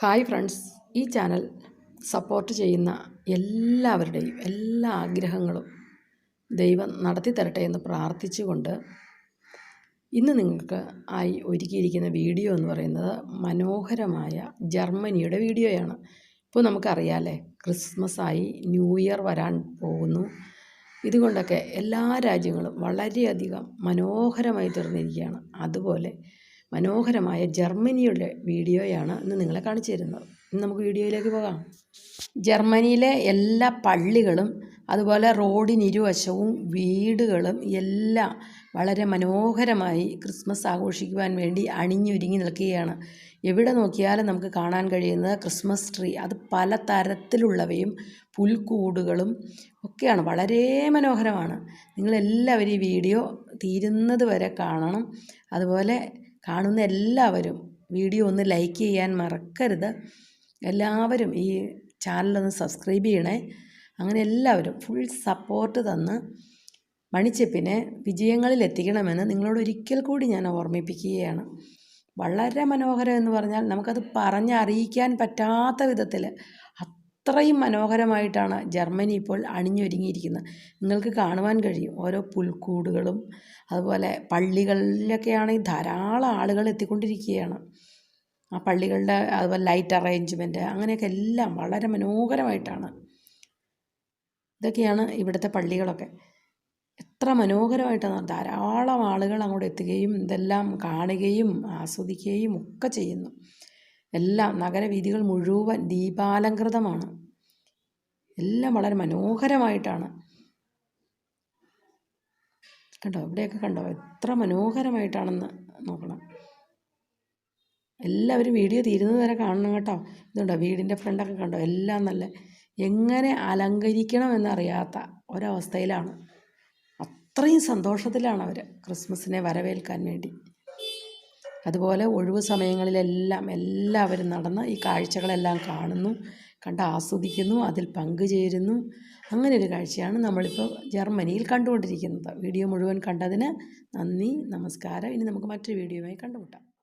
Hi friends. ഈ channel support ചെയ്യുന്ന എല്ലാവരുടെയും എല്ലാ ആഗ്രഹങ്ങളും ദൈവം നടത്തി തരട്ടെ എന്ന് പ്രാർത്ഥിച്ചുകൊണ്ട് ഇന്ന് നിങ്ങൾക്ക് ആയി ഒരുക്കിയിരിക്കുന്ന വീഡിയോ എന്ന് പറയുന്നത് മനോഹരമായ ജർമ്മനിയുടെ വീഡിയോയാണ്. ഇപ്പോൾ നമുക്കറിയാമല്ലേ ക്രിസ്മസ് ആയി ന്യൂ ഇയർ വരാൻ പോകുന്നു. ഇതുകൊണ്ടൊക്കെ എല്ലാ രാജ്യങ്ങളും വളരെയധികം മനോഹരമായി തീർന്നിരിക്കുകയാണ്. അതുപോലെ മനോഹരമായ ജർമ്മനിയുടെ വീഡിയോയാണ് ഇന്ന് നിങ്ങളെ കാണിച്ചു തരുന്നത്. ഇന്ന് നമുക്ക് വീഡിയോയിലേക്ക് പോകാം. ജർമ്മനിയിലെ എല്ലാ പള്ളികളും അതുപോലെ റോഡിനിരുവശവും വീടുകളും എല്ലാം വളരെ മനോഹരമായി ക്രിസ്മസ് ആഘോഷിക്കുവാൻ വേണ്ടി അണിഞ്ഞൊരുങ്ങി നിൽക്കുകയാണ്. എവിടെ നോക്കിയാലും നമുക്ക് കാണാൻ കഴിയുന്നത് ക്രിസ്മസ് ട്രീ. അത് പല തരത്തിലുള്ളവയും പുൽക്കൂടുകളും ഒക്കെയാണ്. വളരെ മനോഹരമാണ്. നിങ്ങളെല്ലാവരും ഈ വീഡിയോ തീരുന്നത് വരെ കാണണം. അതുപോലെ കാണുന്ന എല്ലാവരും വീഡിയോ ഒന്ന് ലൈക്ക് ചെയ്യാൻ മറക്കരുത്. എല്ലാവരും ഈ ചാനലൊന്ന് സബ്സ്ക്രൈബ് ചെയ്യണേ. അങ്ങനെ എല്ലാവരും ഫുൾ സപ്പോർട്ട് തന്ന് മണിച്ചെപ്പിനെ വിജയങ്ങളിൽ എത്തിക്കണമെന്ന് നിങ്ങളോട് ഒരിക്കൽ കൂടി ഞാൻ ഓർമ്മിപ്പിക്കുകയാണ്. വളരെ മനോഹരം എന്ന് പറഞ്ഞാൽ നമുക്കത് പറഞ്ഞറിയിക്കാൻ പറ്റാത്ത വിധത്തിൽ അത്രയും മനോഹരമായിട്ടാണ് ജർമ്മനി ഇപ്പോൾ അണിഞ്ഞൊരുങ്ങിയിരിക്കുന്നത്. നിങ്ങൾക്ക് കാണുവാൻ കഴിയും. ഓരോ പുൽക്കൂടുകളും അതുപോലെ പള്ളികളിലൊക്കെയാണെങ്കിൽ ധാരാളം ആളുകൾ എത്തിക്കൊണ്ടിരിക്കുകയാണ്. ആ പള്ളികളുടെ അതുപോലെ ലൈറ്റ് അറേഞ്ച്മെന്റ് അങ്ങനെയൊക്കെ എല്ലാം വളരെ മനോഹരമായിട്ടാണ്. ഇതൊക്കെയാണ് ഇവിടുത്തെ പള്ളികളൊക്കെ. എത്ര മനോഹരമായിട്ടാണ്. ധാരാളം ആളുകൾ അങ്ങോട്ട് എത്തുകയും ഇതെല്ലാം കാണുകയും ആസ്വദിക്കുകയും ഒക്കെ ചെയ്യുന്നു. എല്ലാം നഗരവീഥികൾ മുഴുവൻ ദീപാലങ്കൃതമാണ് എല്ലാം വളരെ മനോഹരമായിട്ടാണ്. കണ്ടോ? ഇവിടെയൊക്കെ കണ്ടോ? എത്ര മനോഹരമായിട്ടാണെന്ന് നോക്കണം. എല്ലാവരും വീഡിയോ തീരുന്നത് വരെ കാണണം കേട്ടോ. ഇതുണ്ടോ? വീടിന്റെ ഫ്രണ്ടൊക്കെ കണ്ടോ? എല്ലാം നല്ല എങ്ങനെ അലങ്കരിക്കണം എന്നറിയാത്ത ഒരവസ്ഥയിലാണ്. അത്രയും സന്തോഷത്തിലാണ് അവർ ക്രിസ്മസിനെ വരവേൽക്കാൻ വേണ്ടി. അതുപോലെ ഒഴിവ് സമയങ്ങളിലെല്ലാം എല്ലാവരും നടന്ന് ഈ കാഴ്ചകളെല്ലാം കാണുന്നു കണ്ട് ആസ്വദിക്കുന്നു അതിൽ പങ്കുചേരുന്നു. അങ്ങനെ ഒരു കാഴ്ചയാണ് നമ്മളിപ്പോൾ ജർമ്മനിയിൽ കണ്ടുകൊണ്ടിരിക്കുന്നത്. വീഡിയോ മുഴുവൻ കണ്ടതിന് നന്ദി നമസ്കാരം. ഇനി നമുക്ക് മറ്റൊരു വീഡിയോയുമായി കണ്ടുമുട്ടാം.